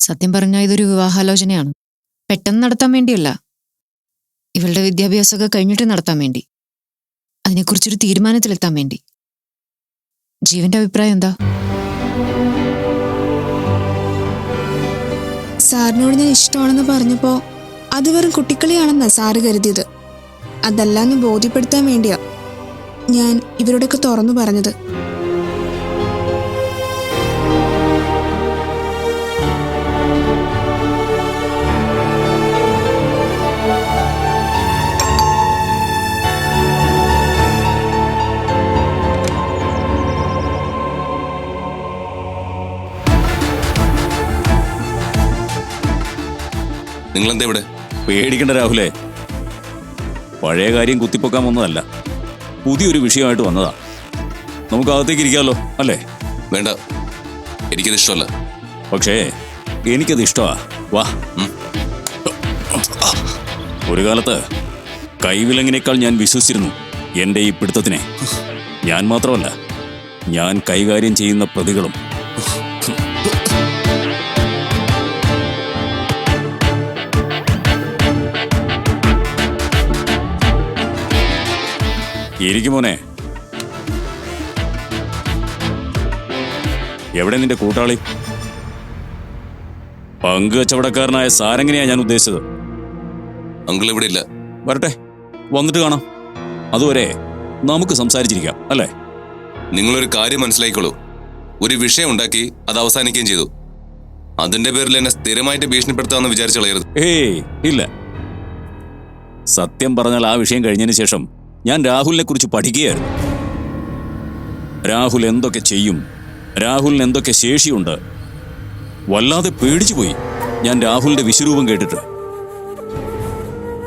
സത്യം പറഞ്ഞാൽ ഇതൊരു വിവാഹാലോചനയാണ്. പെട്ടെന്ന് നടത്താൻ വേണ്ടിയല്ല. ഇവളുടെ വിദ്യാഭ്യാസമൊക്കെ കഴിഞ്ഞിട്ട് നടത്താൻ വേണ്ടി. അതിനെക്കുറിച്ചൊരു തീരുമാനത്തിലെത്താൻ വേണ്ടി. ജീവന്റെ അഭിപ്രായം എന്താ? സാറിനോട് ഞാൻ ഇഷ്ടമാണെന്ന് പറഞ്ഞപ്പോ അത് വെറും കുട്ടിക്കളിയാണെന്നാ സാറ് കരുതിയത്. അതല്ലാന്ന് ബോധ്യപ്പെടുത്താൻ വേണ്ടിയാ ഞാൻ ഇവരോടൊക്കെ തുറന്നു പറഞ്ഞത്. നിങ്ങളെന്താ ഇവിടെ? പേടിക്കണ്ട രാഹുലേ. പഴയ കാര്യം കുത്തിപ്പൊക്കാൻ വന്നതല്ല. പുതിയൊരു വിഷയമായിട്ട് വന്നതാ. നമുക്ക് അകത്തേക്ക് ഇരിക്കാമല്ലോ അല്ലേ? വേണ്ട. എനിക്കത് ഇഷ്ടമല്ല. പക്ഷേ എനിക്കത് ഇഷ്ടമാ. വാ. ഒരു കാലത്ത് കൈവിലങ്ങിനേക്കാൾ ഞാൻ വിശ്വസിച്ചിരുന്നു എന്റെ ഈ പിടുത്തത്തിനെ. ഞാൻ മാത്രമല്ല ഞാൻ കൈകാര്യം ചെയ്യുന്ന പ്രതികളും ഇരിക്കും മോനെ. എവിടെ നിന്റെ കൂട്ടാളി? പങ്കുവച്ചവടക്കാരനായ സാരംഗനെയാ ഞാൻ ഉദ്ദേശിച്ചത്. അങ്കിൾ ഇവിടെ ഇല്ല. വരട്ടെ വന്നിട്ട് കാണാം. അതുവരെ നമുക്ക് സംസാരിച്ചിരിക്കാം അല്ലേ? നിങ്ങളൊരു കാര്യം മനസ്സിലാക്കിക്കോളൂ ഒരു വിഷയം ഉണ്ടാക്കി അത് അവസാനിക്കുകയും ചെയ്തു. അതിന്റെ പേരിൽ എന്നെ സ്ഥിരമായിട്ട് ഭീഷണിപ്പെടുത്താമെന്ന് വിചാരിച്ചു കളയരുത്. ഏയ് ഇല്ല. സത്യം പറഞ്ഞാൽ ആ വിഷയം കഴിഞ്ഞതിന് ശേഷം ഞാൻ രാഹുലിനെ കുറിച്ച് പഠിക്കുകയായിരുന്നു. രാഹുൽ എന്തൊക്കെ ചെയ്യും? രാഹുലിന് എന്തൊക്കെ ശേഷിയുണ്ട്? വല്ലാതെ പേടിച്ചു പോയി. ഞാൻ രാഹുലിന്റെ വിശ്വരൂപം കേട്ടിട്ട്.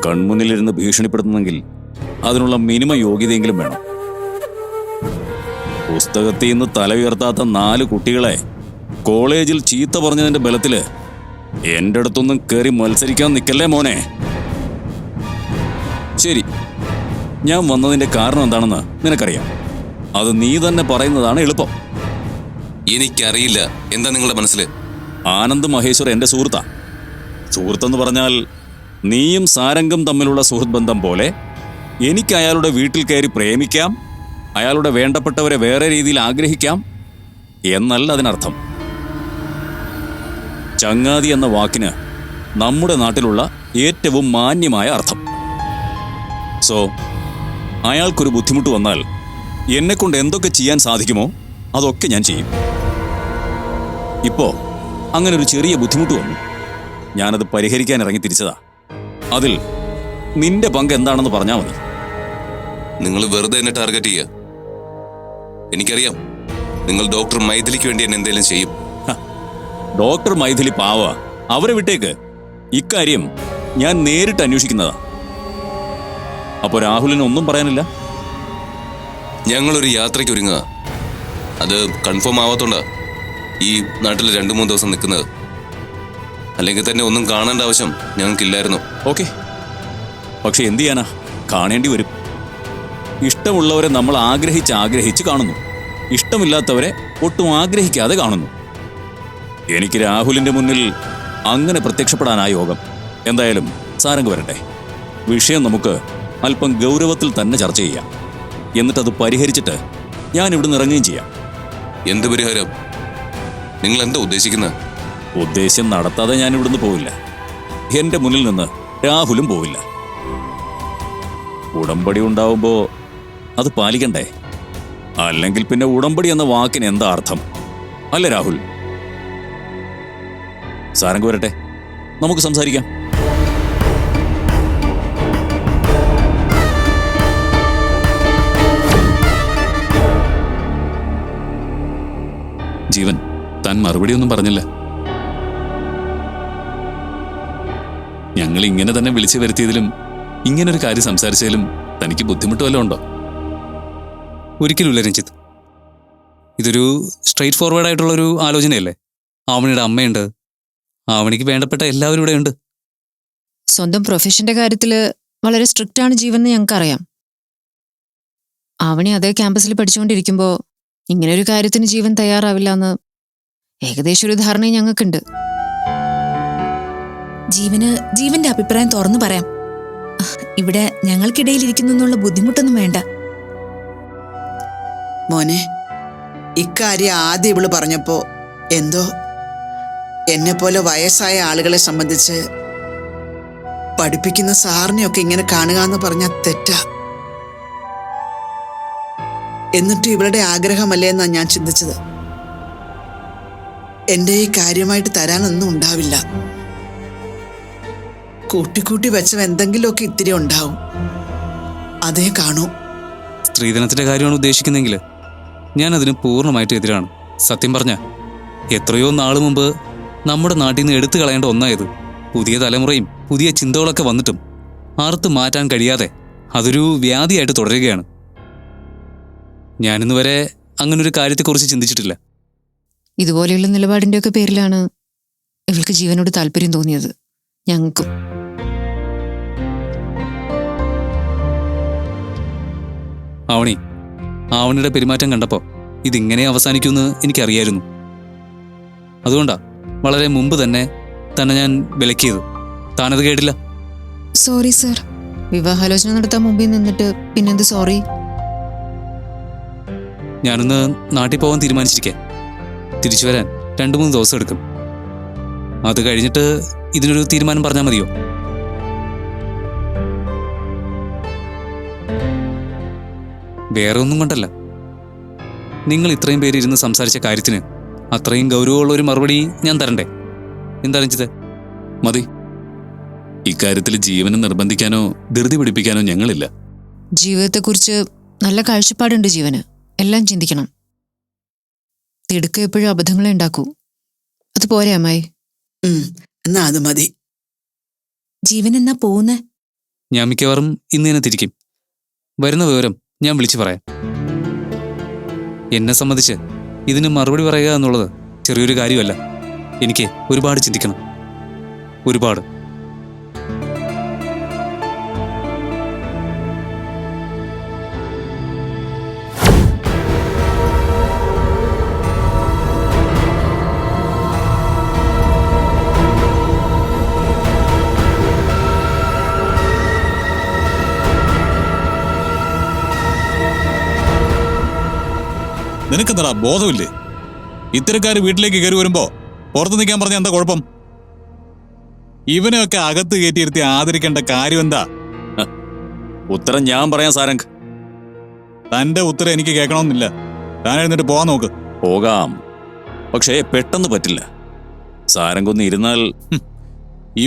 കൺമുന്നിലിരുന്ന് ഭീഷണിപ്പെടുത്തുന്നെങ്കിൽ അതിനുള്ള മിനിമം യോഗ്യതയെങ്കിലും വേണം. പുസ്തകത്തിൽ നിന്ന് തല ഉയർത്താത്ത നാല് കുട്ടികളെ കോളേജിൽ ചീത്ത പറഞ്ഞതിന്റെ ബലത്തിൽ എന്റെ അടുത്തൊന്നും കയറി മത്സരിക്കാൻ നിൽക്കല്ലേ മോനെ? ശരി. ഞാൻ വന്നതിന്റെ കാരണം എന്താണെന്ന് നിനക്കറിയാം. അത് നീ തന്നെ പറയുന്നതാണ് എളുപ്പം. എനിക്കറിയില്ല. എന്താ നിങ്ങളുടെ മനസ്സിൽ ആനന്ദ് മഹേശ്വർ എന്റെ സുഹൃത്താ. സുഹൃത്തെന്ന് പറഞ്ഞാൽ നീയും സാരംഗം തമ്മിലുള്ള സുഹൃത്ത് ബന്ധം പോലെ എനിക്ക് അയാളുടെ വീട്ടിൽ കയറി പ്രേമിക്കാം അയാളുടെ വേണ്ടപ്പെട്ടവരെ വേറെ രീതിയിൽ ആഗ്രഹിക്കാം എന്നല്ല അതിനർത്ഥം. ചങ്ങാതി എന്ന വാക്കിന് നമ്മുടെ നാട്ടിലുള്ള ഏറ്റവും മാന്യമായ അർത്ഥം. സോ അയാൾക്കൊരു ബുദ്ധിമുട്ട് വന്നാൽ എന്നെക്കൊണ്ട് എന്തൊക്കെ ചെയ്യാൻ സാധിക്കുമോ അതൊക്കെ ഞാൻ ചെയ്യും. ഇപ്പോ അങ്ങനെ ഒരു ചെറിയ ബുദ്ധിമുട്ട് വന്നു. ഞാനത് പരിഹരിക്കാൻ ഇറങ്ങി തിരിച്ചതാ. അതിൽ നിന്റെ പങ്ക് എന്താണെന്ന് പറഞ്ഞാൽ മതി. നിങ്ങൾ വെറുതെ എന്നെ ടാർഗറ്റ് ചെയ്യുക എനിക്കറിയാം നിങ്ങൾ ഡോക്ടർ മൈഥിലിക്ക് വേണ്ടി എന്നെ എന്തെങ്കിലും ചെയ്യും. ഡോക്ടർ മൈഥിലി പാവ. അവരെ വിട്ടേക്ക്. ഇക്കാര്യം ഞാൻ നേരിട്ട് അന്വേഷിക്കുന്നതാ. അപ്പോ രാഹുലിന് ഒന്നും പറയാനില്ല? ഞങ്ങളൊരു യാത്രയ്ക്ക് ഒരുങ്ങുക. അത് കൺഫേം ആവാത്തോണ്ട ഈ നാട്ടിൽ രണ്ടു മൂന്ന് ദിവസം നിൽക്കുന്നത് അല്ലെങ്കിൽ തന്നെ ഒന്നും കാണേണ്ട ആവശ്യം ഞങ്ങൾക്കില്ലായിരുന്നു. ഓക്കെ. പക്ഷെ എന്തു ചെയ്യാനാ? കാണേണ്ടി വരും. ഇഷ്ടമുള്ളവരെ നമ്മൾ ആഗ്രഹിച്ച് ആഗ്രഹിച്ച് കാണുന്നു. ഇഷ്ടമില്ലാത്തവരെ ഒട്ടും ആഗ്രഹിക്കാതെ കാണുന്നു. എനിക്ക് രാഹുലിന്റെ മുന്നിൽ അങ്ങനെ പ്രത്യക്ഷപ്പെടാനാ യോഗം. എന്തായാലും സാരംഗ് വരട്ടെ. വിഷയം നമുക്ക് അല്പം ഗൗരവത്തിൽ തന്നെ ചർച്ച ചെയ്യാം. എന്നിട്ടത് പരിഹരിച്ചിട്ട് ഞാൻ ഇവിടുന്ന് ഇറങ്ങുകയും ചെയ്യാം. എന്ത് പരിഹാരം? നിങ്ങൾ എന്താ ഉദ്ദേശിക്കുന്നത് ഉദ്ദേശം നടത്താതെ ഞാൻ ഇവിടുന്ന് പോവില്ല. എന്റെ മുന്നിൽ നിന്ന് രാഹുലും പോവില്ല. ഉടമ്പടി ഉണ്ടാവുമ്പോ അത് പാലിക്കണ്ടേ? അല്ലെങ്കിൽ പിന്നെ ഉടമ്പടി എന്ന വാക്കിന് എന്താ അർത്ഥം? അല്ലേ രാഹുൽ? സാരംഗ് വരട്ടെ. നമുക്ക് സംസാരിക്കാം. ജീവൻ. താൻ മറുപടിയൊന്നും പറഞ്ഞില്ല. ഞങ്ങൾ ഇങ്ങനെ തന്നെ വിളിച്ചു വരുത്തിയതിലും ഇങ്ങനൊരു കാര്യം സംസാരിച്ചതിലും തനിക്ക് ബുദ്ധിമുട്ട് വല്ലതും ഉണ്ടോ? ഒരിക്കലുമില്ല രഞ്ജിത്ത്. ഇതൊരു സ്ട്രെയിറ്റ് ഫോർവേഡ് ആയിട്ടുള്ള ഒരു ആലോചനയല്ലേ? ആവണിയുടെ അമ്മയുണ്ട്. ആവണിക്ക് വേണ്ടപ്പെട്ട എല്ലാവരും ഇവിടെ ഉണ്ട് സ്വന്തം പ്രൊഫഷന്റെ കാര്യത്തിൽ വളരെ സ്ട്രിക്റ്റ് ആണ് ജീവൻ എന്ന് ഞങ്ങൾക്കറിയാം. ആവണി അതേ ക്യാമ്പസിൽ പഠിച്ചുകൊണ്ടിരിക്കുമ്പോ ഇങ്ങനെ ഒരു കാര്യത്തിന് ജീവൻ തയ്യാറാവില്ല എന്ന് ഏകദേശം ഒരു ധാരണ ഞങ്ങൾക്കുണ്ട്. ജീവന് ജീവന്റെ അഭിപ്രായം തുറന്നു പറയാം. ഇവിടെ ഞങ്ങൾക്കിടയിൽ ഇരിക്കുന്നു എന്നുള്ള ബുദ്ധിമുട്ടൊന്നും വേണ്ട. മോനെ ഇക്കാര്യം ആദ്യം ഇവൾ പറഞ്ഞപ്പോ എന്തോ എന്നെ പോലെ വയസ്സായ ആളുകളെ സംബന്ധിച്ച് പഠിപ്പിക്കുന്ന സാറിനെയൊക്കെ ഇങ്ങനെ കാണുക എന്ന് പറഞ്ഞാൽ തെറ്റാ. എന്നിട്ട് ഇവളുടെ ആഗ്രഹമല്ലേ എന്നാ ഞാൻ ചിന്തിച്ചത്. എന്റെ ഈ കാര്യമായിട്ട് തരാനൊന്നും ഉണ്ടാവില്ല. കൂട്ടിക്കൂട്ടി വെച്ച എന്തെങ്കിലുമൊക്കെ ഇത്തിരി ഉണ്ടാവും. അതേ കാണൂ. സ്ത്രീധനത്തിന്റെ കാര്യമാണ് ഉദ്ദേശിക്കുന്നെങ്കിൽ ഞാൻ അതിന് പൂർണമായിട്ട് എതിരാണ്. സത്യം പറഞ്ഞ എത്രയോ നാളു മുമ്പ് നമ്മുടെ നാട്ടിൽ നിന്ന് എടുത്തു കളയേണ്ട ഒന്നായത് പുതിയ തലമുറയും പുതിയ ചിന്തകളൊക്കെ വന്നിട്ടും അറുത്ത് മാറ്റാൻ കഴിയാതെ അതൊരു വ്യാധിയായിട്ട് തുടരുകയാണ്. ഞാനിന്ന് വരെ അങ്ങനൊരു കാര്യത്തെക്കുറിച്ച് ചിന്തിച്ചിട്ടില്ല. ഇതുപോലെയുള്ള നിലപാടിന്റെയൊക്കെ പേരിലാണ് ഇവൾക്ക് ജീവനോട് താല്പര്യം തോന്നിയത്. ഞങ്ങൾക്കും. ആവണി ആവണിയുടെ പെരുമാറ്റം കണ്ടപ്പോൾ ഇതിങ്ങനെ അവസാനിക്കുമെന്ന് എനിക്കറിയായിരുന്നു. അതുകൊണ്ടാ വളരെ മുമ്പ് തന്നെ തന്നെ ഞാൻ വിലക്കിയത്. താനത് കേട്ടില്ല? Sorry sir. വിവാഹാലോചന നടത്താൻ മുമ്പിൽ നിന്നിട്ട് പിന്നെന്ത് സോറി? ഞാനൊന്ന് നാട്ടിൽ പോകാൻ തീരുമാനിച്ചിരിക്കേ. തിരിച്ചു വരാൻ രണ്ട് മൂന്ന് ദിവസം എടുക്കും. അത് കഴിഞ്ഞിട്ട് ഇതിനൊരു തീരുമാനം പറഞ്ഞാൽ മതിയോ? വേറെ ഒന്നും കൊണ്ടല്ല. നിങ്ങൾ ഇത്രയും പേര് ഇരുന്ന് സംസാരിച്ച കാര്യത്തിന് അത്രയും ഗൗരവമുള്ള ഒരു മറുപടി ഞാൻ തരണ്ടേ? എന്താ മതി. ഇക്കാര്യത്തിൽ ജീവനെ നിർബന്ധിക്കാനോ ധൃതി പിടിപ്പിക്കാനോ ഞങ്ങളില്ല. ജീവിതത്തെക്കുറിച്ച് നല്ല കാഴ്ചപ്പാടുണ്ട് ജീവന്. എല്ലാം ചിന്തിക്കണം. തിടുക്ക എപ്പോഴും അബദ്ധങ്ങളെ ഉണ്ടാക്കൂ. അത് പോരെ അമ്മായി? എന്നാ അത് മതി. ജീവൻ എന്നാ പോകുന്നേ ഞാൻ മിക്കവാറും ഇന്ന് തന്നെ തിരിക്കും. വരുന്ന വിവരം ഞാൻ വിളിച്ചു പറയാം. എന്നെ സംബന്ധിച്ച് ഇതിന് മറുപടി പറയുക എന്നുള്ളത് ചെറിയൊരു കാര്യമല്ല. എനിക്ക് ഒരുപാട് ചിന്തിക്കണം. ഒരുപാട്. നിനക്കെന്താ ബോധമില്ലേ? ഇത്തരക്കാർ വീട്ടിലേക്ക് കയറി വരുമ്പോ പുറത്ത് നിൽക്കാൻ പറഞ്ഞ എന്താ കുഴപ്പം? ഇവനെയൊക്കെ അകത്ത് കയറ്റിയിരുത്തി ആദരിക്കേണ്ട കാര്യം എന്താ? ഉത്തരം ഞാൻ പറയാം സാരംഗ്. തന്റെ ഉത്തരം എനിക്ക് കേൾക്കണമെന്നില്ല. താൻ എഴുന്നിട്ട് പോവാൻ നോക്ക്. പോകാം. പക്ഷേ പെട്ടെന്ന് പറ്റില്ല. സാരംഗൊന്ന് ഇരുന്നാൽ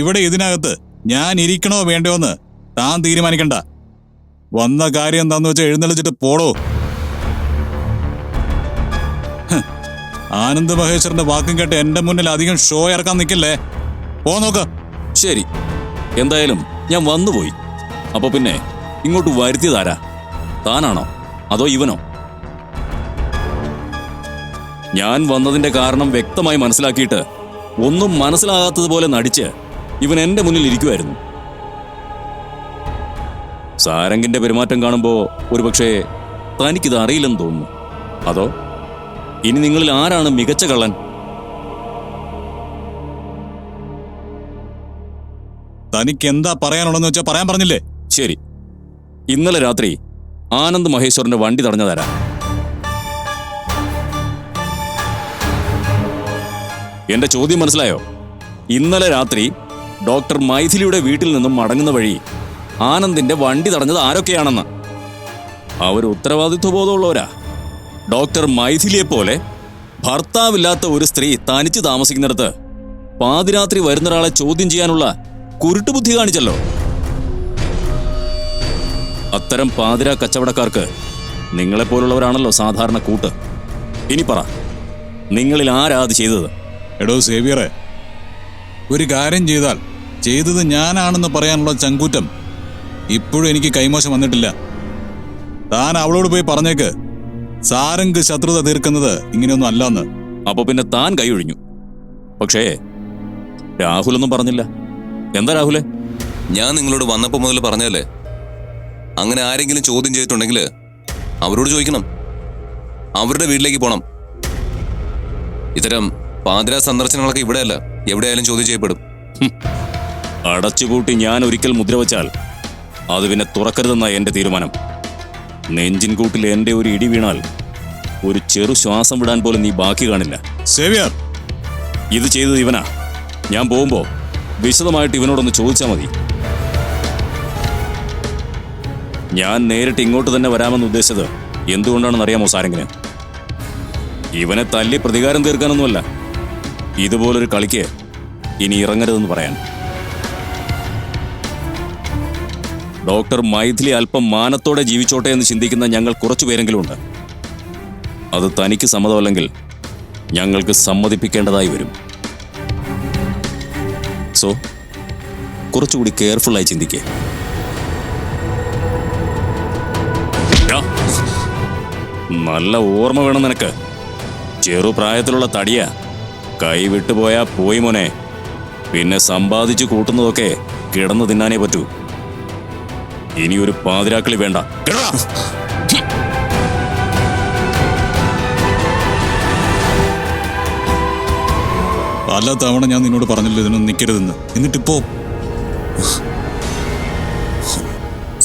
ഇവിടെ ഇതിനകത്ത് ഞാൻ ഇരിക്കണോ വേണ്ടോന്ന് താൻ തീരുമാനിക്കണ്ട. വന്ന കാര്യം എന്താന്ന് വെച്ചാൽ എഴുന്നള്ളിച്ചിട്ട് പോടോ. ആനന്ദ് മഹേശ്വറിന്റെ വാക്കും കേട്ട് എന്റെ മുന്നിൽ അധികം ഷോ ഇറക്കാൻ നിൽക്കില്ലേ പോ നോക്ക്. ശരി. എന്തായാലും ഞാൻ വന്നുപോയി. അപ്പൊ പിന്നെ ഇങ്ങോട്ട് വരുത്തിയതാരാ? താനാണോ? അതോ ഇവനോ? ഞാൻ വന്നതിന്റെ കാരണം വ്യക്തമായി മനസ്സിലാക്കിയിട്ട് ഒന്നും മനസ്സിലാകാത്തതുപോലെ നടിച്ച് ഇവൻ എന്റെ മുന്നിൽ ഇരിക്കുമായിരുന്നു സാരംഗിന്റെ പെരുമാറ്റം കാണുമ്പോ ഒരുപക്ഷെ തനിക്കിത് അറിയില്ലെന്ന് തോന്നുന്നു. അതോ? ഇനി നിങ്ങളിൽ ആരാണ് മികച്ച കള്ളൻ? തനിക്ക് എന്താ പറയാനുള്ളതെന്ന് വെച്ചാൽ പറയാൻ പറഞ്ഞില്ലേ? ശരി. ഇന്നലെ രാത്രി ആനന്ദ് മഹേശ്വറിന്റെ വണ്ടി തടഞ്ഞു തരാം. എന്റെ ചോദ്യം മനസ്സിലായോ? ഇന്നലെ രാത്രി ഡോക്ടർ മൈഥിലിയുടെ വീട്ടിൽ നിന്നും മടങ്ങുന്ന വഴി ആനന്ദിന്റെ വണ്ടി തടഞ്ഞത് ആരൊക്കെയാണെന്ന്? അവർ ഉത്തരവാദിത്വ ബോധമുള്ളവരാ ഡോക്ടർ മൈഥിലിയെ പോലെ ഭർത്താവില്ലാത്ത ഒരു സ്ത്രീ തനിച്ച് താമസിക്കുന്നിടത്ത് പാതിരാത്രി വരുന്ന ഒരാളെ ചോദ്യം ചെയ്യാനുള്ള കുരുട്ടുബുദ്ധി കാണിച്ചല്ലോ. അത്തരം പാതിര കച്ചവടക്കാർക്ക് നിങ്ങളെപ്പോലുള്ളവരാണല്ലോ സാധാരണ കൂട്ട്. ഇനി പറ നിങ്ങളിൽ ആരാ അത് ചെയ്തത്? എടോ സേവിയറെ ഒരു കാര്യം ചെയ്താൽ ചെയ്തത് ഞാനാണെന്ന് പറയാനുള്ള ചങ്കൂറ്റം ഇപ്പോഴും എനിക്ക് കൈമോശം വന്നിട്ടില്ല. താൻ അവളോട് പോയി പറഞ്ഞേക്ക്. സാരംഗ് ശത്രുത തീർക്കുന്നത് ഇങ്ങനെയൊന്നും അല്ലെന്ന്. അപ്പൊ പിന്നെ താൻ കൈയൊഴിഞ്ഞു പക്ഷേ രാഹുലൊന്നും പറഞ്ഞില്ല. എന്താ രാഹുലെ? ഞാൻ നിങ്ങളോട് വന്നപ്പോൾ മുതൽ പറഞ്ഞല്ലേ അങ്ങനെ ആരെങ്കിലും ചോദ്യം ചെയ്തിട്ടുണ്ടെങ്കിൽ അവരോട് ചോദിക്കണം. അവരുടെ വീട്ടിലേക്ക് പോണം. ഇത്തരം പാതിരാ സന്ദർശനങ്ങളൊക്കെ ഇവിടെയല്ല. എവിടെയായാലും ചോദ്യം ചെയ്യപ്പെടും. അടച്ചുപൂട്ടി ഞാൻ ഒരിക്കൽ മുദ്ര വച്ചാൽ അത് പിന്നെ തുറക്കരുതെന്ന എന്റെ തീരുമാനം. നെഞ്ചിൻ കൂട്ടിൽ എന്റെ ഒരു ഇടി വീണാൽ ഒരു ചെറു ശ്വാസം വിടാൻ പോലും നീ ബാക്കി കാണില്ല. സേവിയർ! ഇത് ചെയ്തത് ഇവനാ. ഞാൻ പോകുമ്പോ വിശദമായിട്ട് ഇവനോടൊന്ന് ചോദിച്ചാൽ മതി. ഞാൻ നേരിട്ട് ഇങ്ങോട്ട് തന്നെ വരാമെന്ന് ഉദ്ദേശിച്ചത് എന്തുകൊണ്ടാണെന്ന് അറിയാമോ സാരംഗിന്? ഇവനെ തല്ലി പ്രതികാരം തീർക്കാനൊന്നുമല്ല. ഇതുപോലൊരു കളിക്ക് ഇനി ഇറങ്ങരുതെന്ന് പറയാൻ. ഡോക്ടർ മൈഥിലി അല്പം മാനത്തോടെ ജീവിച്ചോട്ടെ എന്ന് ചിന്തിക്കുന്ന ഞങ്ങൾ കുറച്ചു പേരെങ്കിലും ഉണ്ട് അത് തനിക്ക് സമ്മതമല്ലെങ്കിൽ ഞങ്ങൾക്ക് സമ്മതിപ്പിക്കേണ്ടതായി വരും. സോ കുറച്ചുകൂടി കെയർഫുള്ളായി ചിന്തിക്കേ. നല്ല ഓർമ്മ വേണം നിനക്ക്. ചെറുപ്രായത്തിലുള്ള തടിയ. കൈ വിട്ടുപോയാ പോയി മോനെ. പിന്നെ സമ്പാദിച്ചു കൂട്ടുന്നതൊക്കെ കിടന്നു തിന്നാനേ പറ്റൂ. ഇനി ഒരു പാതിരാക്കളി വേണ്ട. പല തവണ ഞാൻ നിന്നോട് പറഞ്ഞില്ല ഇതിനൊന്നും നിൽക്കരുതെന്ന് എന്നിട്ടിപ്പോ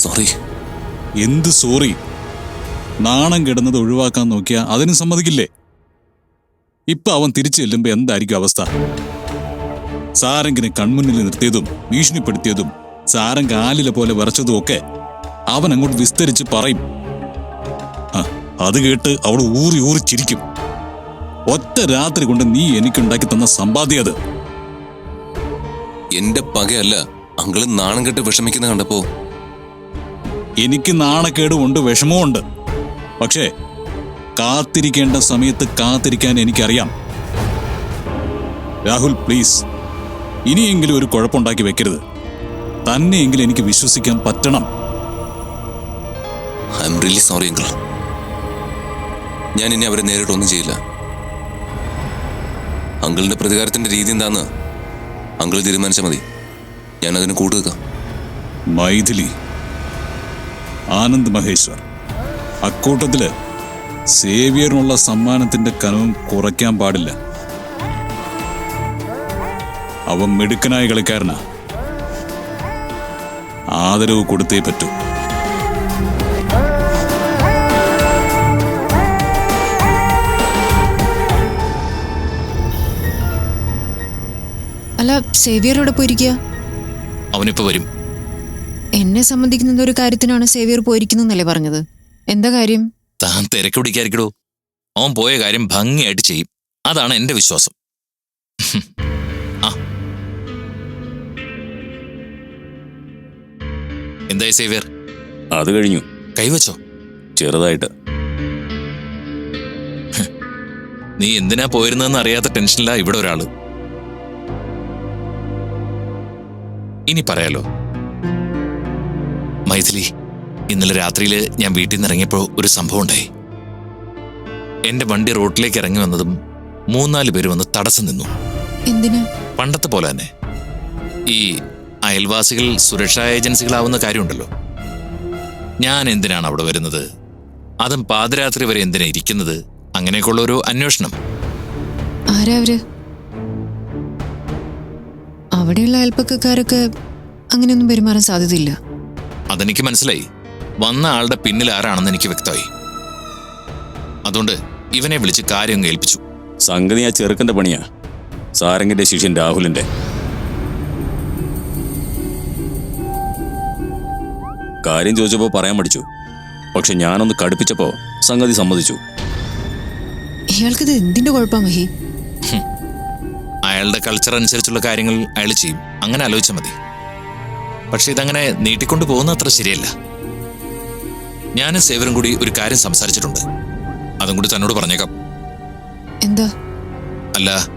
സോറി എന്ത് സോറി? നാണം കിടന്നത് ഒഴിവാക്കാൻ നോക്കിയാ അതിനും സമ്മതിക്കില്ലേ? ഇപ്പൊ അവൻ തിരിച്ചു ചെല്ലുമ്പോ എന്തായിരിക്കും അവസ്ഥ? സാരംഗിനെ കൺമുന്നിൽ നിർത്തിയതും ഭീഷണിപ്പെടുത്തിയതും സാരംഗ് കാലിലെ പോലെ വിറച്ചതും ഒക്കെ അവൻ അങ്ങോട്ട് വിസ്തരിച്ച് പറയും. അത് കേട്ട് അവൾ ഊറി ഊറി ചിരിക്കും. ഒറ്റ രാത്രി കൊണ്ട് നീ എനിക്കുണ്ടാക്കി തന്ന സമ്പാദ്യം അത്. എന്റെ പകയല്ല അങ്കിൾ നാണം കെട്ട് വിഷമിക്കുന്ന കണ്ടപ്പോ. എനിക്ക് നാണക്കേടും ഉണ്ട് വിഷമവും ഉണ്ട്. പക്ഷേ കാത്തിരിക്കേണ്ട സമയത്ത് കാത്തിരിക്കാൻ എനിക്കറിയാം. രാഹുൽ പ്ലീസ് ഇനിയെങ്കിലും ഒരു കുഴപ്പമുണ്ടാക്കി വെക്കരുത്. തന്നെയെങ്കിലും എനിക്ക് വിശ്വസിക്കാൻ പറ്റണം. I'm really sorry uncle ഞാൻ ഇനി അവരെ നേരിട്ടൊന്നും ചെയ്യില്ല. അങ്കിളിന്റെ പ്രതികാരത്തിന്റെ രീതി എന്താന്ന് അങ്കിൾ തീരുമാനിച്ചാൽ മതി. ഞാൻ അതിന് കൂട്ടുക മൈഥിലി ആനന്ദ് മഹേശ്വർ അക്കൂട്ടത്തിൽ സേവിയറിനുള്ള സമ്മാനത്തിന്റെ കനവും കുറയ്ക്കാൻ പാടില്ല. അവൻ മിടുക്കനായ കളിക്കാരനാ. ആദരവ് കൊടുത്തേ പറ്റൂ. അല്ല സേവിയർ പോയിരിക്കുക അവനിപ്പോ വരും. എന്നെ സംബന്ധിക്കുന്ന ഒരു കാര്യത്തിനാണ് സേവിയർ പോയിരിക്കുന്നല്ലേ പറഞ്ഞത്. എന്താ കാര്യം? താൻ തിരക്ക് പിടിക്കാതിരിക്കടോ. അവൻ പോയ കാര്യം ഭംഗിയായിട്ട് ചെയ്യും. അതാണ് എന്റെ വിശ്വാസം. എന്തായി സേവിയർ? അത് കഴിഞ്ഞു. കൈവച്ചോ? ചെറുതായിട്ട്. നീ എന്തിനാ പോയിരുന്നതെന്ന് അറിയാത്ത ടെൻഷനിലാ ഇവിടെ ഒരാൾ. ഇനി പറയാലോ. മൈഥിലി ഇന്നലെ രാത്രിയിൽ ഞാൻ വീട്ടിൽ നിന്ന് ഇറങ്ങിയപ്പോൾ ഒരു സംഭവം ഉണ്ടായി. എന്റെ വണ്ടി റോട്ടിലേക്ക് ഇറങ്ങി വന്നതും മൂന്നാൽ പേര് വന്ന് തടസ്സം നിന്നു. എന്തിനാ? പണ്ടത്തെ പോലെ തന്നെ. ഈ അയൽവാസികൾ സുരക്ഷാ ഏജൻസികളാവുന്ന കാര്യമുണ്ടല്ലോ. ഞാൻ എന്തിനാണ് അവിടെ വരുന്നത്? അതും പാതിരാത്രി വരെ എന്തിനാ ഇരിക്കുന്നത്? അങ്ങനെയൊക്കെയുള്ള ഒരു അന്വേഷണം. ആരാ അവർ? അവിടെയുള്ള അയൽപ്പക്കാരൊക്കെ അങ്ങനെയൊന്നും പെരുമാറാൻ സാധ്യതയില്ല. അതെനിക്ക് മനസ്സിലായി. വന്ന ആളുടെ പിന്നിൽ ആരാണെന്ന് എനിക്ക് വ്യക്തമായി. അതുകൊണ്ട് ഇവനെ വിളിച്ച് കാര്യം കേൾപ്പിച്ചു ഏൽപ്പിച്ചു. സംഗതി ആ ചെറുക്കന്റെ പണിയാ. സാരംഗിന്റെ ശിഷ്യൻ രാഹുലിന്റെ കാര്യം ചോദിച്ചപ്പോ പറയാൻ പഠിച്ചു. പക്ഷെ ഞാനൊന്ന് കടുപ്പിച്ചപ്പോ സംഗതി സമ്മതിച്ചു. ഇയാൾക്കിത് എന്തിന്റെ കുഴപ്പം മഹി? അയാളുടെ കൾച്ചർ അനുസരിച്ചുള്ള കാര്യങ്ങൾ അയാൾ ചെയ്യും. അങ്ങനെ ആലോചിച്ചാൽ മതി. പക്ഷെ ഇതങ്ങനെ നീട്ടിക്കൊണ്ടു പോകുന്ന അത്ര ശരിയല്ല. ഞാനും സേവരും കൂടി ഒരു കാര്യം സംസാരിച്ചിട്ടുണ്ട്. അതും കൂടി തന്നോട് പറഞ്ഞേക്കാം. എന്താ? അല്ല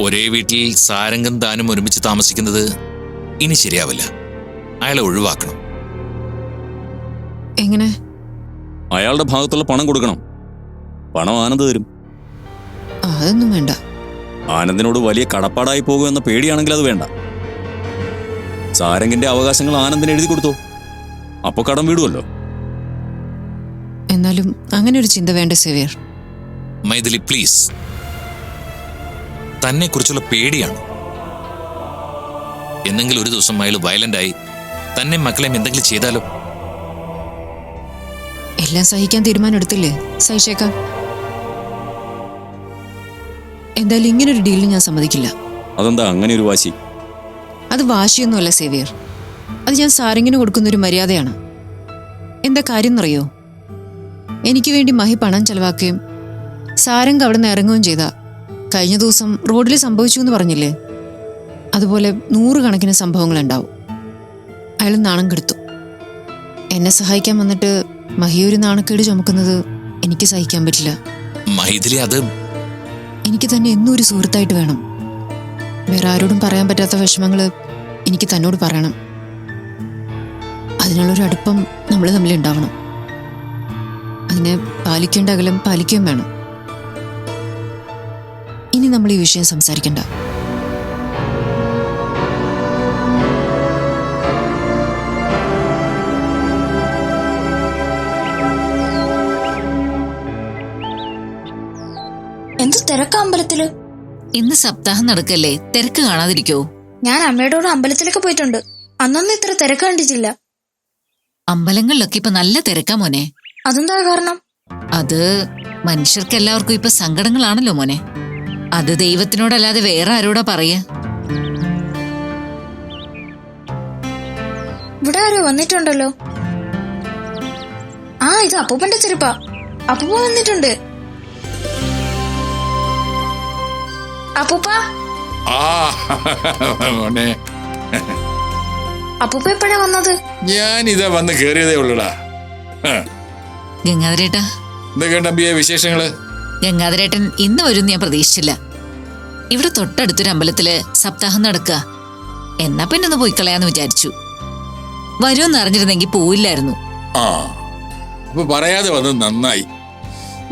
ഒരേ വീട്ടിൽ സാരംഗം താനും ഒരുമിച്ച് താമസിക്കുന്നത് ഇനി ശരിയാവില്ല. അയാളെ ഒഴിവാക്കണം. എങ്ങനെ? അയാളുടെ ഭാഗത്തുള്ള പണം കൊടുക്കണം. പണം ആനന്ദ് തരും. അതൊന്നും വേണ്ട. ആനന്ദിനോട് വലിയ കടപ്പാടായി പോകുമെന്ന പേടിയാണെങ്കിൽ അത് വേണ്ട. സാരംഗിന്റെ അവകാശങ്ങൾ ആനന്ദിന് എഴുതി കൊടുത്തു. അപ്പൊ കടം വീടുമല്ലോ എന്നാലും അങ്ങനെ ഒരു ചിന്ത വേണ്ട സേവിയർ. മൈഥിലി പ്ലീസ്. തന്നെ കുറിച്ചുള്ള പേടിയാണ്. എന്നെങ്കിലും ഒരു ദിവസം അയാൾ വയലന്റ് ആയി തന്നെ മക്കളെയും എന്തെങ്കിലും ചെയ്താലോ? എല്ലാം സഹിക്കാൻ തീരുമാനം എടുത്തില്ലേ സഹിച്ചേക്കാം. എന്തായാലും ഇങ്ങനൊരു ഡീലിന് ഞാൻ സമ്മതിക്കില്ല. അതെന്താ അങ്ങനെ ഒരു വാശി? അത് വാശിയൊന്നുമല്ല സേവിയർ. അത് ഞാൻ സാരംഗിന് കൊടുക്കുന്ന ഒരു മര്യാദയാണ്. എന്താ കാര്യം എന്നറിയോ എനിക്ക് വേണ്ടി മഹി പണം ചെലവാക്കുകയും സാരംഗ് അവിടെ നിന്ന് ഇറങ്ങുകയും ചെയ്ത കഴിഞ്ഞ ദിവസം റോഡിൽ സംഭവിച്ചു എന്ന് പറഞ്ഞില്ലേ? അതുപോലെ നൂറുകണക്കിന് സംഭവങ്ങൾ ഉണ്ടാവും അയാൾ നാണം കെടുത്തു. എന്നെ സഹായിക്കാൻ വന്നിട്ട് മഹി ഒരു നാണക്കേട് ചുമക്കുന്നത് എനിക്ക് സഹിക്കാൻ പറ്റില്ല. മൈഥിലി അത് എനിക്ക് തന്നെ എന്നും ഒരു സുഹൃത്തായിട്ട് വേണം. വേറെ ആരോടും പറയാൻ പറ്റാത്ത വിഷമങ്ങൾ എനിക്ക് തന്നോട് പറയണം. അതിനുള്ളൊരു അടുപ്പം നമ്മൾ തമ്മിൽ ഉണ്ടാവണം. അതിനെ പാലിക്കേണ്ട അകലം പാലിക്കുകയും വേണം. ഇനി നമ്മൾ ഈ വിഷയം സംസാരിക്കണ്ട. ഇന്ന് സപ്താഹം നടക്കല്ലേ? തിരക്ക് കാണാതിരിക്കോ? ഞാൻ അമ്മയുടെ കൂടെ അമ്പലത്തിലൊക്കെ പോയിട്ടുണ്ട്. അന്നൊന്നും ഇത്ര തിരക്ക് കണ്ടിട്ടില്ല. അമ്പലങ്ങളിലൊക്കെ ഇപ്പൊ നല്ല തിരക്കാ മോനെ. അതെന്താ കാരണം? അത് മനുഷ്യർക്ക് എല്ലാവർക്കും ഇപ്പൊ സങ്കടങ്ങളാണല്ലോ മോനെ. അത് ദൈവത്തിനോടല്ലാതെ വേറെ ആരോടാ പറയാ? ഇവിടെ ആരോ വന്നിട്ടുണ്ടല്ലോ. ആ ഇത് അപ്പൂപ്പന്റെ ചെരുപ്പാ. അപ്പൂപ്പ വന്നിട്ടുണ്ട്. അപ്പൂപ്പ? ആ മോനെ. അപ്പൂപ്പ എപ്പോഴാ വന്നത്? ഞാൻ ഇതാ വന്ന് കേറിയതേ ഉള്ളൂടാ. ഗംഗാധരേട്ടാ. അമ്പിയെ വിശേഷങ്ങൾ? ഗംഗാധരേട്ടൻ ഇന്ന് വരും ഞാൻ പ്രതീക്ഷിച്ചില്ല. ഇവിടെ തൊട്ടടുത്തൊരു അമ്പലത്തിൽ സപ്താഹം നടക്കുക എന്നാ പിന്നെ ഒന്ന് പോയി കളയാന്ന് വിചാരിച്ചു. വരുമെന്ന് അറിഞ്ഞിരുന്നെങ്കിൽ പോയില്ലായിരുന്നു ആ. അപ്പൊ പറയാതെ വന്നത് നന്നായി.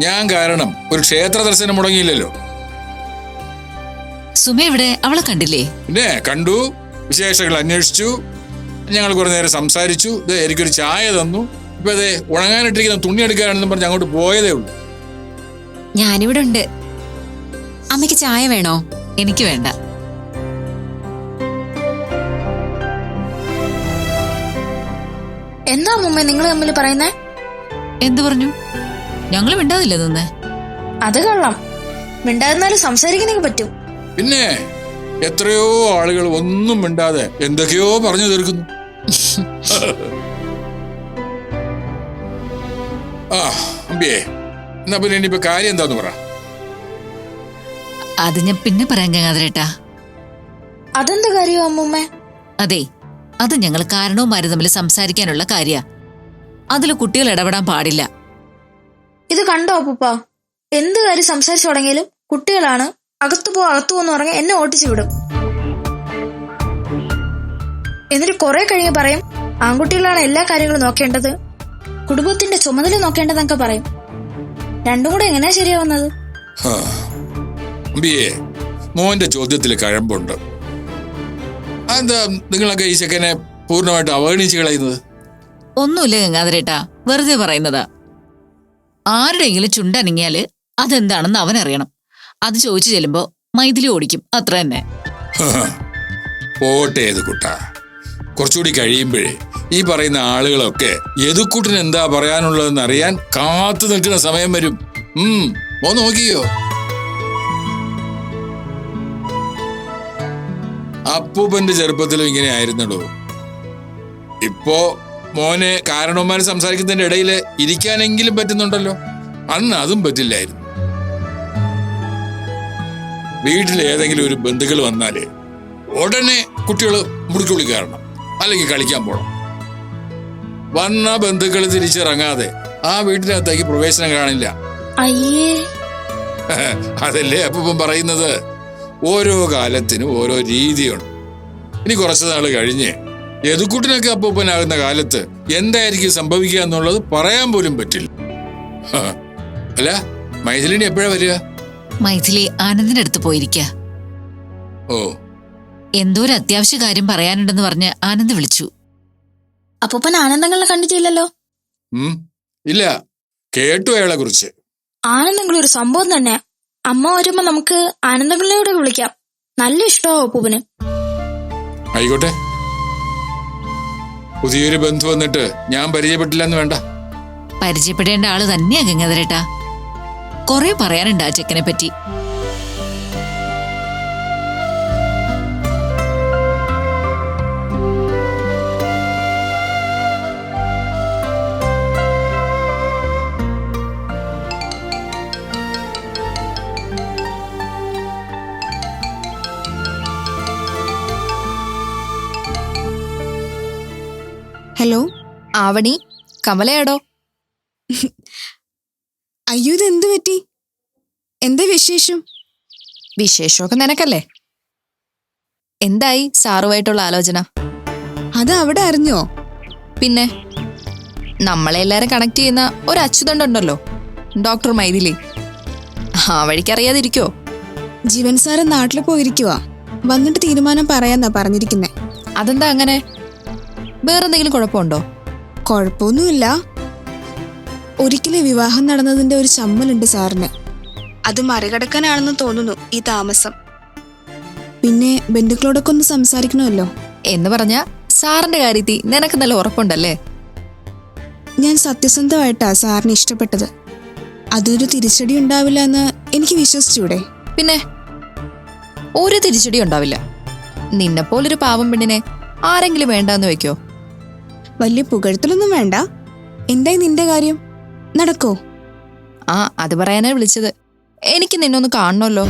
ഞാൻ കാരണം ഒരു ക്ഷേത്ര ദർശനം മുടങ്ങിയില്ലല്ലോ. സുമ ഇവിടെ അവളെ കണ്ടില്ലേ? പിന്നെ കണ്ടു വിശേഷങ്ങൾ അന്വേഷിച്ചു ഞങ്ങൾ കുറെ നേരം സംസാരിച്ചു ഇത് എനിക്കൊരു ചായ തന്നു. ഇപ്പൊ അതെ ഉണങ്ങാനിട്ടിരിക്കുന്ന തുണി എടുക്കാനാണെന്ന് പറഞ്ഞ് അങ്ങോട്ട് പോയതേ ഉള്ളൂ. ഞാനിവിടെ ഉണ്ട്. അമ്മയ്ക്ക് ചായ വേണോ? എനിക്ക് വേണ്ട. എന്താ മുമ്മ നിങ്ങൾ തമ്മിൽ പറയുന്നേ? എന്തു പറഞ്ഞു? ഞങ്ങൾ മിണ്ടാതില്ല നിന്ന്? അത് കൊള്ളാം. മിണ്ടായിരുന്നാലും പറ്റും. പിന്നെ എത്രയോ ആളുകൾ ഒന്നും മിണ്ടാതെ എന്തൊക്കെയോ പറഞ്ഞു തീർക്കുന്നു. ആ അമ്പിയേ എന്നാ പിന്നെ ഇനിയിപ്പോ കാര്യം എന്താന്ന് പറ. അത് ഞാൻ പിന്നെ പറയാൻ ഗംഗാധരേട്ടാ. അതെന്ത് കാര്യോ അമ്മൂമ്മ? അതെ അത് ഞങ്ങൾ കാരണവുമാര് തമ്മിൽ സംസാരിക്കാനുള്ള കാര്യ. അതിൽ കുട്ടികൾ ഇടപെടാൻ പാടില്ല. ഇത് കണ്ടോ അപ്പൂപ്പ? എന്ത് കാര്യം സംസാരിച്ചു തുടങ്ങിയാലും കുട്ടികളാണ് അകത്തു പോ അകത്തു പോന്ന് പറഞ്ഞ് എന്നെ ഓട്ടിച്ചു വിടും. എന്നിട്ട് കുറെ കഴിഞ്ഞ് പറയും ആൺകുട്ടികളാണ് എല്ലാ കാര്യങ്ങളും നോക്കേണ്ടത്. കുടുംബത്തിന്റെ ചുമതല നോക്കേണ്ടതെന്നൊക്കെ പറയും. രണ്ടും കൂടെ എങ്ങനെയാ ശരിയാവുന്നത് മോന്റെ ചോദ്യത്തിൽ കഴമ്പുണ്ട്. എന്താ നിങ്ങളൊക്കെ ഈ ചെക്കനെ പൂർണമായിട്ട് അവഗണിച്ച് കളയുന്നത്? ഒന്നുമില്ല ഗംഗാധരേട്ടാ വെറുതെ പറയുന്നതാ. ആരുടെയെങ്കിലും ചുണ്ടനങ്ങിയാൽ അതെന്താണെന്ന് അവനറിയണം. അത് ചോദിച്ചു ചെല്ലുമ്പോ മൈഥിലി ഓടിക്കും. അത്ര തന്നെ. പോട്ടെ കുട്ട. കുറച്ചുകൂടി കഴിയുമ്പോഴേ ഈ പറയുന്ന ആളുകളൊക്കെ യദുക്കുട്ടിന് എന്താ പറയാനുള്ളതെന്ന് അറിയാൻ കാത്തു നിൽക്കുന്ന സമയം വരും. ഉം മോ നോക്കിയോ? അപ്പൂപ്പന്റെ ചെറുപ്പത്തിലും ഇങ്ങനെ ആയിരുന്നടോ. ഇപ്പോ മോനെ കാരണവന്മാര് സംസാരിക്കുന്നതിന്റെ ഇടയിൽ ഇരിക്കാനെങ്കിലും പറ്റുന്നുണ്ടല്ലോ. അന്ന് അതും പറ്റില്ലായിരുന്നു. വീട്ടിൽ ഏതെങ്കിലും ഒരു ബന്ധുക്കൾ വന്നാൽ ഉടനെ കുട്ടികൾ മുറിക്കുള്ളി കയറണം. അല്ലെങ്കിൽ കളിക്കാൻ പോകണം വന്ന ബന്ധുക്കൾ തിരിച്ചിറങ്ങാതെ ആ വീട്ടിനകത്തേക്ക് പ്രവേശനം കാണില്ല. അയ്യേ. അതല്ലേ അപ്പം പറയുന്നത്? ഓരോ കാലത്തിനും ഓരോ രീതിയുണ്ട് ഇനി കുറച്ചു നാൾ കഴിഞ്ഞ് എതുക്കുട്ടിനൊക്കെ അപ്പൂപ്പനാകുന്ന കാലത്ത് എന്തായിരിക്കും സംഭവിക്കുക എന്നുള്ളത് പറയാൻ പോലും പറ്റില്ല. അല്ല മൈഥിലിനി എപ്പോഴാ വരിക? മൈഥിലി ആനന്ദിന്റെ അടുത്ത് പോയിരിക്ക. ഓ. എന്തോ ഒരു അത്യാവശ്യ കാര്യം പറയാനുണ്ടെന്ന് പറഞ്ഞ് ആനന്ദ് വിളിച്ചു. അപ്പൂപ്പൻ ആനന്ദങ്ങളെ കണ്ടിട്ടില്ലല്ലോ? ഇല്ല. കേട്ടു അയാളെ കുറിച്ച്. ആനന്ദങ്ങൾ ഒരു സംഭവം തന്നെ. അമ്മ വരുമ്പോ നമുക്ക് ആനന്ദങ്ങളിലൂടെ വിളിക്കാം. നല്ല ഇഷ്ടമാവും അപ്പൂപ്പന്. ആയിക്കോട്ടെ. പുതിയൊരു ബന്ധു വന്നിട്ട് ഞാൻ പരിചയപ്പെട്ടില്ല എന്ന് വേണ്ട. പരിചയപ്പെടേണ്ട ആൾ തന്നെയാ ഗംഗാധരേട്ടാ. കുറെ പറയാനുണ്ട് ആ ചെക്കനെ പറ്റി. ഹലോ ആവണി കമലയാടോ? അയ്യോ ഇതെന്ത് എന്ത് പറ്റി? എന്താ വിശേഷം? വിശേഷമൊക്കെ നിനക്കല്ലേ? എന്തായി സാറുമായിട്ടുള്ള ആലോചന? അത് അവിടെ അറിഞ്ഞോ? പിന്നെ? നമ്മളെ എല്ലാരും കണക്ട് ചെയ്യുന്ന ഒരു അച്യുതണ്ടുണ്ടല്ലോ ഡോക്ടർ മൈഥിലി. ആ വഴിക്ക് അറിയാതിരിക്കോ? ജീവൻ സാറ് നാട്ടിൽ പോയിരിക്കുവാ. വന്നിട്ട് തീരുമാനം പറയാന്നാ പറഞ്ഞിരിക്കുന്നേ. അതെന്താ അങ്ങനെ? വേറെന്തെങ്കിലും കുഴപ്പമുണ്ടോ? കുഴപ്പമൊന്നുമില്ല. ഒരിക്കലും വിവാഹം നടന്നതിന്റെ ഒരു ചമ്മലുണ്ട് സാറിന്. അത് മറികടക്കാനാണെന്ന് തോന്നുന്നു ഈ താമസം. പിന്നെ ബന്ധുക്കളോടൊക്കെ ഒന്ന് സംസാരിക്കണമല്ലോ? എന്ന് പറഞ്ഞ സാറിന്റെ കാര്യത്തിൽ നിനക്ക് നല്ല ഉറപ്പുണ്ടല്ലേ? ഞാൻ സത്യസന്ധമായിട്ടാ സാറിന് ഇഷ്ടപ്പെട്ടത്. അതൊരു തിരിച്ചടി ഉണ്ടാവില്ല എന്ന് എനിക്ക് വിശ്വസിച്ചൂടെ? പിന്നെ ഒരു തിരിച്ചടി ഉണ്ടാവില്ല. നിന്നെപ്പോലൊരു പാവം പെണ്ണിനെ ആരെങ്കിലും വേണ്ടെന്ന് വെക്കോ? വലിയ പുകഴ്ത്തലൊന്നും വേണ്ട. എന്തായി നിന്റെ കാര്യം? നടക്കോ. ആ അത് പറയാനാ വിളിച്ചത്. എനിക്ക് നിന്നൊന്ന് കാണണമല്ലോ.